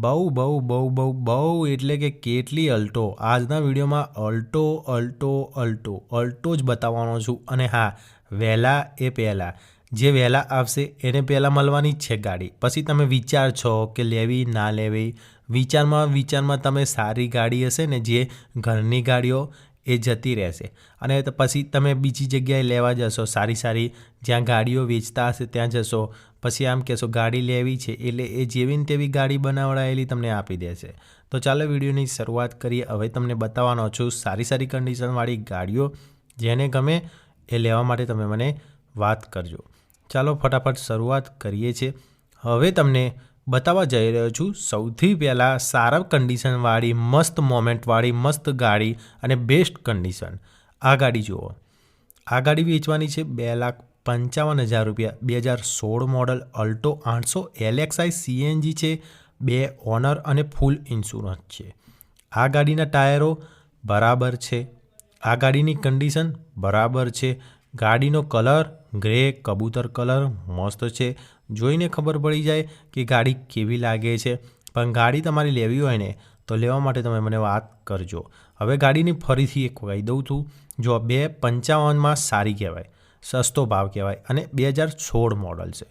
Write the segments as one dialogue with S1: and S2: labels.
S1: બહુ બહુ બહુ બહુ બહુ એટલે કે કેટલી અલ્ટો. આજના વિડીયોમાં અલ્ટો અલ્ટો અલ્ટો. અલ્ટો જ બતાવવાનો છું. અને હા, વહેલા એ પહેલાં. જે વહેલા આવશે એને પહેલાં મળવાની જ છે ગાડી. પછી તમે વિચાર છો કે લેવી, ના લેવી. વિચારમાં વિચારમાં તમે સારી ગાડી હશે ને જે ઘરની ગાડીઓ એ જતી રહેશે. અને પછી તમે બીજી જગ્યાએ લેવા જશો સારી સારી. જ્યાં ગાડીઓ વેચતા હશે ત્યાં જશો. પછી આમ કહેશો ગાડી લેવી છે, એટલે એ જેવી ને તેવી ગાડી બનાવડાયેલી તમને આપી દેશે. તો ચાલો વિડીયોની શરૂઆત કરીએ. હવે તમને બતાવવાનો છું સારી સારી કન્ડિશનવાળી ગાડીઓ, જેને ગમે એ લેવા માટે તમે મને વાત કરજો. ચાલો ફટાફટ શરૂઆત કરીએ છીએ. હવે તમને બતાવવા જઈ રહ્યો છું સૌથી પહેલાં સારા કન્ડિશનવાળી મસ્ત મોમેન્ટવાળી મસ્ત ગાડી અને બેસ્ટ કન્ડિશન આ ગાડી જુઓ. આ ગાડી વેચવાની છે બે લાખ પંચાવન હજાર રૂપિયા. બે હજાર સોળ મોડલ અલ્ટો આઠસો એલએક્સઆઈ સીએનજી છે, બે ઓનર અને ફૂલ ઇન્સ્યોરન્સ છે. આ ગાડીના ટાયરો બરાબર છે. આ ગાડીની કન્ડિશન બરાબર છે. ગાડીનો કલર ગ્રે કબૂતર કલર મસ્ત છે. જોઈને ખબર પડી જાય કે ગાડી કેવી લાગે છે. પણ ગાડી તમારી લેવી હોય ને, તો લેવા માટે તમે મને વાત કરજો. હવે ગાડીની ફરીથી એક કહી દઉં છું. જો બે પંચાવનમાં સારી કહેવાય. સસ્તો ભાવ કહેવાય અને બે હજાર સોળ મોડલ છે.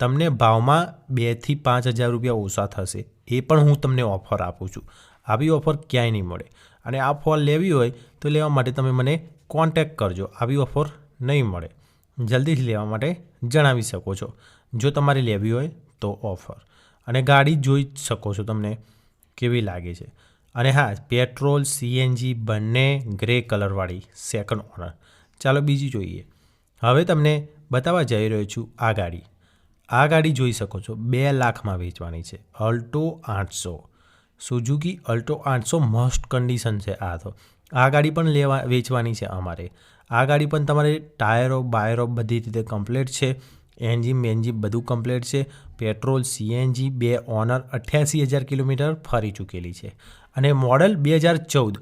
S1: તમને ભાવમાં બેથી પાંચ હજાર રૂપિયા ઓછા થશે. એ પણ હું તમને ઓફર આપું છું. આવી ઓફર ક્યાંય નહીં મળે. અને આ ફોન લેવી હોય તો લેવા માટે તમે મને કોન્ટેક કરજો. આવી ઓફર નહીં મળે. જલ્દીથી લેવા માટે જણાવી શકો છો. જો તમારે લેવી હોય તો ઓફર અને ગાડી જોઈ શકો છો તમને કેવી લાગે છે. અને હા પેટ્રોલ સીએનજી બંને ગ્રે કલરવાળી સેકન્ડ ઓનર ચાલો બીજી જોઈએ. હવે તમને બતાવવા જઈ રહ્યો છું આ ગાડી. આ ગાડી જોઈ શકો છો, બે લાખમાં વેચવાની છે. અલ્ટો આઠસો. સુઝુકી અલ્ટો આઠસો મસ્ટ કન્ડિશન છે આ તો. આ ગાડી પણ લેવા, વેચવાની છે અમારે. આ ગાડી પણ તમારે ટાયરો, બાયરો બધી રીતે કમ્પ્લીટ છે. એન્જિન, બેન્જિન બધું કમ્પ્લીટ છે. પેટ્રોલ, સીએનજી બે ઓનર અઠ્યાસી હજાર કિલોમીટર ફરી ચૂકેલી છે. અને મોડલ બે હજાર ચૌદ.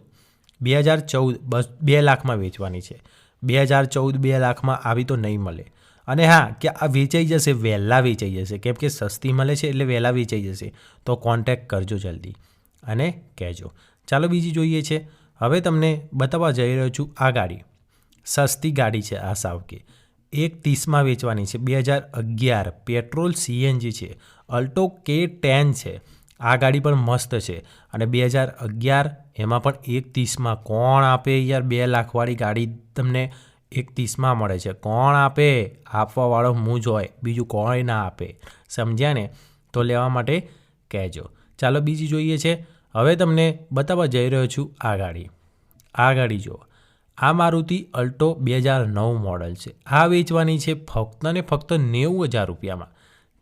S1: બે હજાર ચૌદ બસ બે લાખમાં વેચવાની છે. બે હજાર ચૌદ બે લાખમાં આવી તો નહીં મળે. અને હા, કે આ વેચાઈ જશે, વહેલા વેચાઈ જશે. કેમ કે સસ્તી મળે છે એટલે વહેલા વેચાઈ જશે. તો કોન્ટેક કરજો જલ્દી અને કહેજો. ચાલો બીજી જોઈએ છે. હવે તમને બતાવવા જઈ રહ્યો છું આ ગાડી. સસ્તી ગાડી છે આ સાવકે. એક ત્રીસમાં વેચવાની છે. બે હજાર અગિયાર. પેટ્રોલ સીએનજી છે. અલ્ટો કે ટેન છે. આ ગાડી પણ મસ્ત છે. અને બે હજાર અગિયાર એમાં પણ એક ત્રીસમાં કોણ આપે યાર? બે લાખવાળી ગાડી તમને એક ત્રીસમાં મળે છે. કોણ આપે? આપવાવાળો હું જ હોય. બીજું કોણ ના આપે. સમજ્યા ને? તો લેવા માટે કહેજો. ચાલો બીજી જોઈએ છે. હવે તમને બતાવવા જઈ રહ્યો છું આ ગાડી. આ ગાડી જુઓ. આ મારુતિ અલ્ટો બે હજાર નવ મોડલ છે. આ વેચવાની છે ફક્ત ને ફક્ત નેવું હજાર રૂપિયામાં.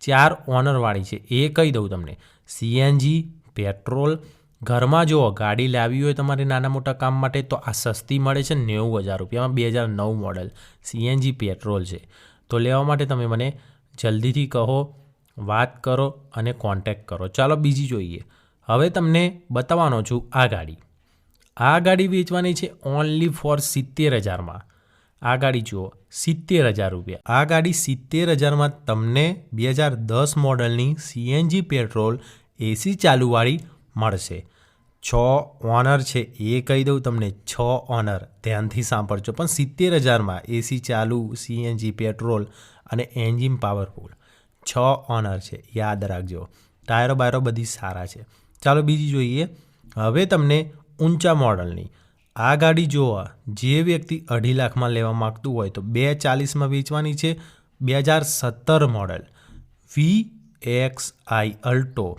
S1: ચાર ઓનરવાળી છે. એ કહી દઉં તમને. સીએનજી પેટ્રોલ ઘરમાં જુઓ, ગાડી લાવી હોય તમારે નાના મોટા કામ માટે તો આ સસ્તી મળે છે નેવું હજાર રૂપિયામાં બે હજાર નવ મોડલ સીએનજી પેટ્રોલ છે. તો લેવા માટે તમે મને જલ્દીથી કહો, વાત કરો અને કોન્ટેક કરો. ચાલો બીજી જોઈએ. હવે તમને બતાવવાનો છું આ ગાડી. આ ગાડી વેચવાની છે ઓનલી ફોર સિત્તેર હજારમાં. આ ગાડી જુઓ, સિત્તેર હજાર રૂપિયા. આ ગાડી સિત્તેર હજારમાં તમને બે હજાર દસ મોડલની સીએનજી પેટ્રોલ એસી ચાલુવાળી મળશે. છ ઓનર છે, એ કહી દઉં તમને, છ ઓનર. ધ્યાનથી સાંભળજો. પણ સિત્તેર હજારમાં એસી ચાલુ સીએનજી પેટ્રોલ અને એન્જિન પાવરફુલ. છ ઓનર છે, યાદ રાખજો. ટાયરો બાયરો બધી સારા છે. ચાલો બીજી જોઈએ. હવે તમને ઊંચા મોડલની. આ ગાડી જોવા જે વ્યક્તિ અઢી લાખમાં લેવા માગતું હોય તો બે ચાલીસમાં વેચવાની છે બે હજાર સત્તર model. V X I Alto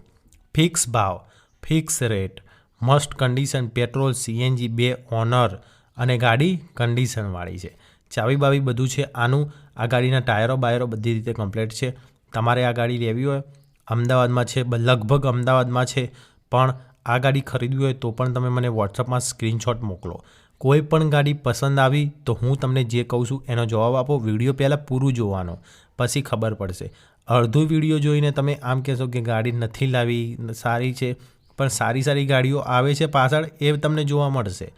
S1: fix ભાવ. Fix rate must condition petrol CNG બે ઓનર અને ગાડી કન્ડિશનવાળી છે. ચાવી બાવી બધું છે આનું. આ ગાડીના ટાયરો બાયરો બધી રીતે કમ્પ્લીટ છે. તમારે આ ગાડી લેવી હોય, અમદાવાદમાં છે, લગભગ અમદાવાદમાં છે, પણ આ ગાડી ખરીદવી હોય તો પણ તમે મને વોટ્સઅપમાં સ્ક્રીનશોટ મોકલો. કોઈ પણ ગાડી પસંદ આવી તો હું તમને જે કહું છું એનો જવાબ આપો. વીડિયો પહેલાં પૂરું જોવાનો, પછી ખબર પડશે. અડધો વીડિયો જોઈને તમે આમ કહેશો કે ગાડી નથી લાવી, સારી છે, પણ સારી સારી ગાડીઓ આવે છે પાછળ એ તમને જોવા મળશે.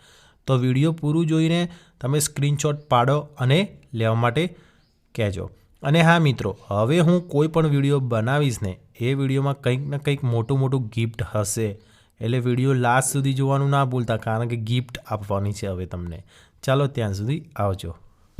S1: તો વીડિયો પૂરું જોઈને તમે સ્ક્રીનશોટ પાડો અને લેવા માટે કહેજો. અને હા મિત્રો, હવે હું કોઈ પણ વીડિયો બનાવીશ ને, એ વિડીયોમાં કંઈક ને કંઈક મોટું મોટું ગિફ્ટ હશે. એટલે વીડિયો લાસ્ટ સુધી જોવાનું ના ભૂલતા, કારણ કે ગિફ્ટ આપવાની છે હવે તમને. ચાલો ત્યાં સુધી આવજો.